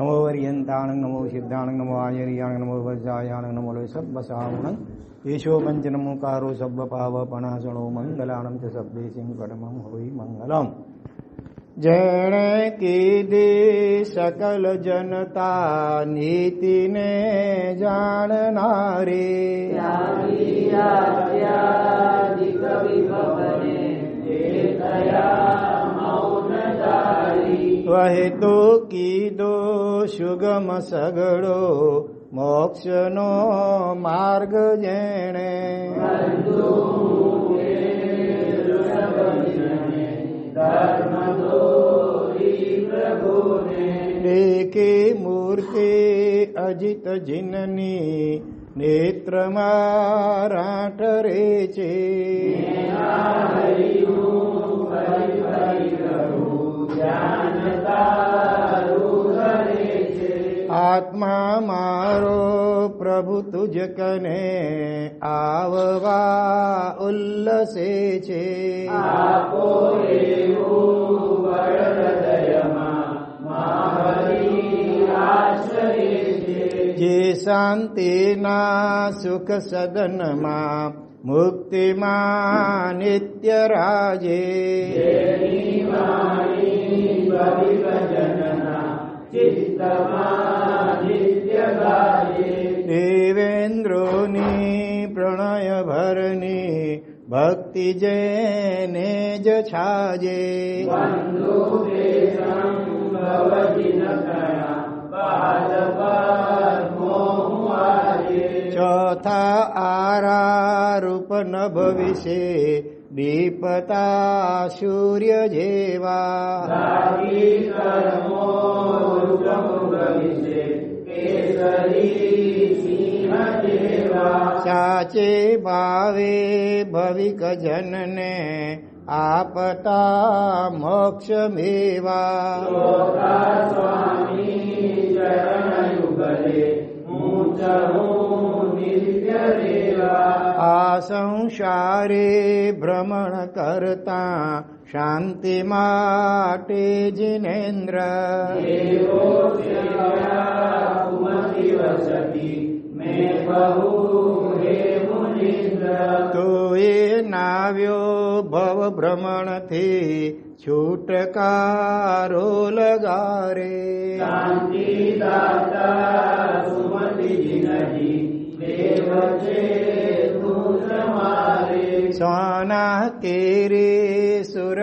નમો વરિયંતાણં નમો સિદ્ધાણં નમો આયરિયાણ નમો વજ્રાયાણ નમો સબ્બસાવણં યેશો પંચનમુકારો સબ્બ પાવ પણાસણો મંગલાણં ચ સિંહ પરમં હોય મંગલમ જેણે કીધી સકલ જનતા નીતિને જાણનારી વહે તો કીધો, સુગમ સગડો, મોક્ષનો માર્ગ જેણે. દેખે મૂર્તિ અજિત જિનની નેત્રમાં રાઠ રે છે પ્રભુ તુજ કને આવવા ઉલ્લસે છે. જે શાંતિના સુખ સદનમાં મુક્તિમાં નિત્ય રાજે. દેવેન્દ્રોની પ્રણય ભરની ભક્તિ જેને જ છાજે. ચોથા આરા રૂપ નભ વિશે દીપતા સૂર્ય જેવા. સાચે ભાવે ભવિક જનને આપતા મોક્ષ મેવા. આ સંસારે ભ્રમણ કરતા શાંતિ માટે જિનેન્દ્ર તો એ નાવ્યો ભવ ભ્રમણથી છૂટકારો લગારે કેરી સુર વિરચિતા પદ્મની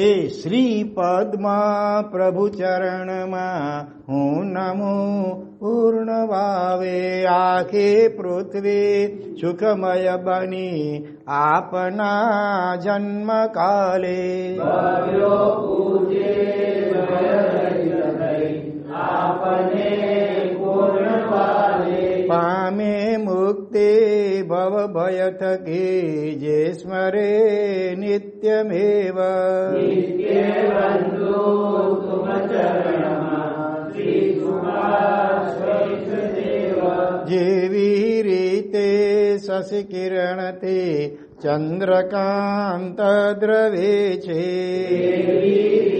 તે શ્રી પદ્મા પ્રભુ ચરણમાં હું નમો પૂર્ણ ભાવે આખે પૃથ્વી સુખમય બની આપના જન્મ કાલે પામે મુક્તિ ભવ ભય થકી જે સ્મરે નિત્યમેવ જેવી રીતે શશિકિરણથી ચંદ્રકાંત દ્રવે છે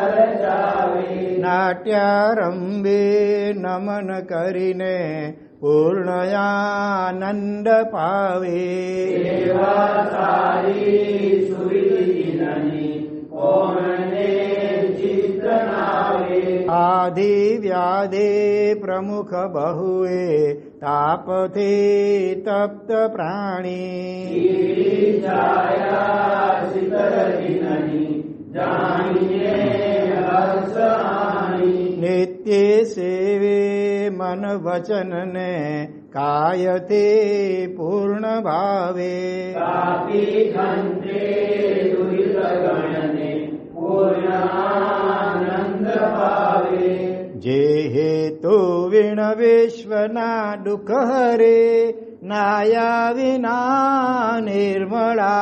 નાટ્યારંભે નમન કરીને પૂર્ણયાનંદ પાવે આધિ વ્યાધે પ્રમુખ બહુએ તાપથી તપ્ત પ્રાણી नित्ये सेवे मन वचन ने कायते पूर्णभावे। पूर्ण भावे विणविश्वना दुःखहरे नाया विना निर्मला।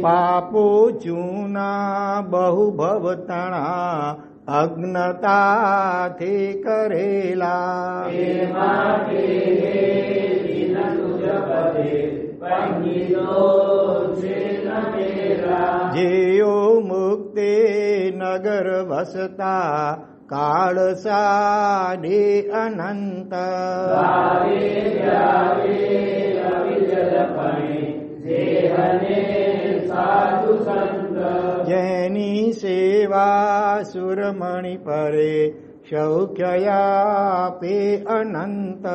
પાપો ચૂના બહુ ભવતણા અગ્નતાથી કરેલા. જેઓ મુક્તિ નગર વસતા કાળ સાડે અનંત. मणि शौख्ययापि अनन्त।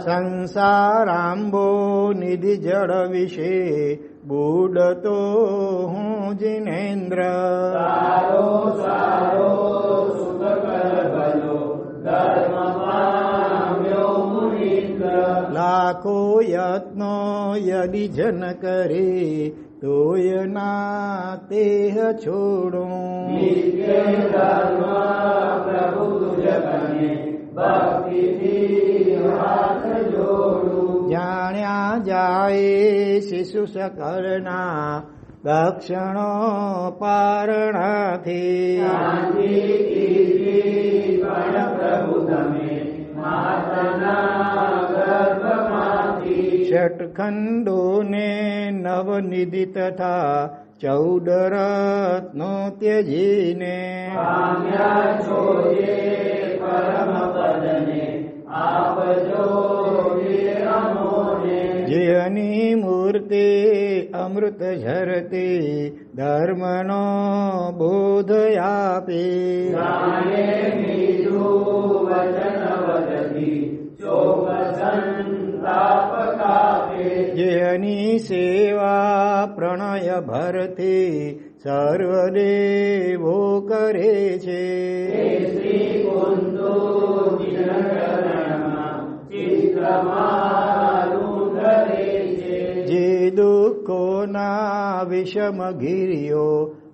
संसाराम्बो निधि जडविषे बूडतो हूँ जिनेन्द्र। લાખો યત્નો, યદિ જન કરે, તોય ના તેહ છોડું. જાણ્યા જાય શિશુ સકરના દક્ષિણો પારણાથી ષટખંડોને નવનિધિ તથા ચૌદ રત્નો ત્યજીને જેની મૂર્તિ અમૃત ઝરતી ધર્મનો બોધ આપે જેની સેવા પ્રણય ભરતી સર્વદેવો કરે છે જે દુઃખોના વિષમ ગિરિયો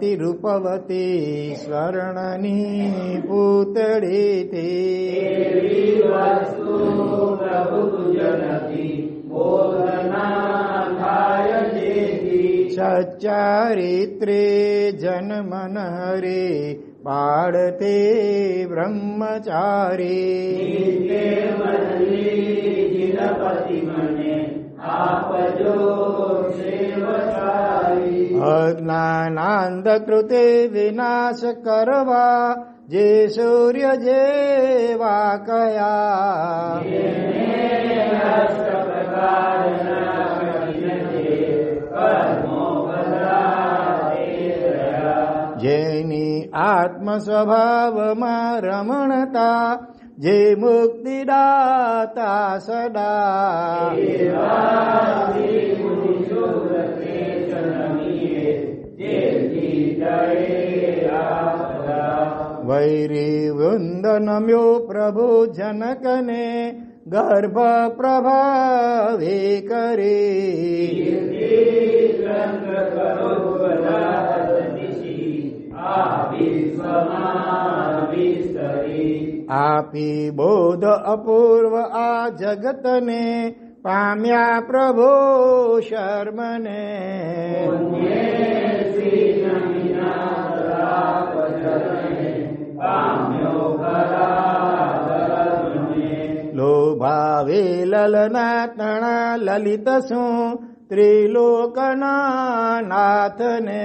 અતિ રૂપવતી સ્વર્ણની પૂતળી તે. સચ્ચારિત્રે જન્મન હરે પાડતે બ્રહ્મચારી. અજ્ઞાનાંધ કૃતે વિનાશ કરવા જે સૂર્ય જેવા કયા જેની આત્મ સ્વભાવમાં રમણતા જે મુક્તિદાતા સદા વૈરી વૃંદનમ્યો પ્રભુ જનકને ગર્ભ પ્રભાવે કરે આપી બોધ અપૂર્વ આ જગતને, પામ્યા પ્રભુ શર્મને. લોભાવે લલના તણા લલિત શું ત્રિલોકના નાથને?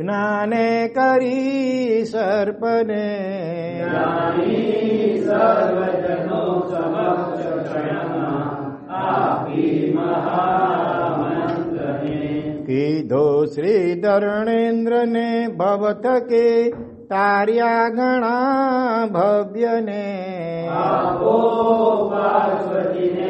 જ્ઞાને કરી સર્પને. કીધો શ્રી ધરણેન્દ્રને ભવત કે તાર્યા ગણા ભવ્યને શ્રી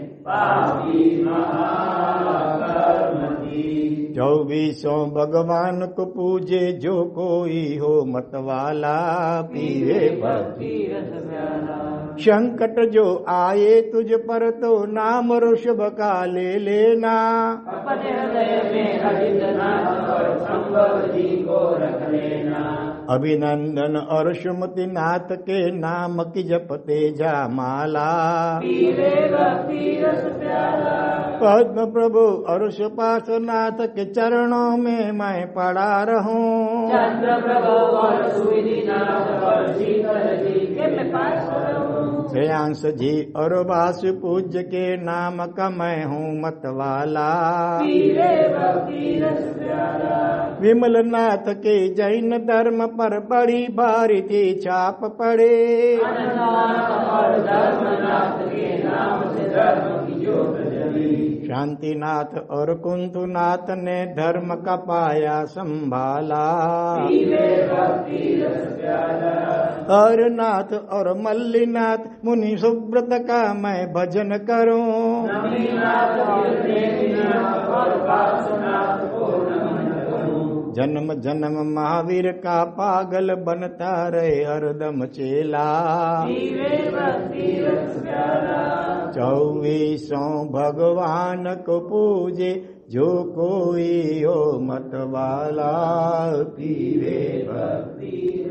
चौबीसों भगवान को पूजे जो कोई हो मतवाला पीरे संकट जो आए तुझ पर तो नाम ऋषभ का ले लेना अपने हृदय में रविंद्रनाथ और को रख लेना अभिनंदन और सुमति नाथ के नाम की जपते जा माला पद्म प्रभु और सुपास नाथ के चरणों में मैं पड़ा रहूँ। चंद्र प्रभु और सुविधि नाथ और शीतल जी के मैं पास श्रेयांश जी और वासु पूज्य के नाम का मैं हूँ मतवाला पीरे भक्ति रस प्याला विमल नाथ के जैन धर्म पर बड़ी भारी थी छाप पड़े अननाथ और धर्मनाथ के नाम से धर्म की ज्योत जली शांतिनाथ और कुंतुनाथ ने धर्म का पाया संभाला पीरे भक्ति रस प्याला हरनाथ और मल्लीनाथ मुनि सुब्रत का मैं भजन करूं જન્મ જન્મ મહાવીર કા પાગલ બનતા રહે હરદમ ચેલા. ચૌવીસો ભગવાન કો પૂજે જો કોઈ હો મતવાલા પીવે ભક્તિ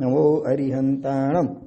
નમો હરિહંતાણમ.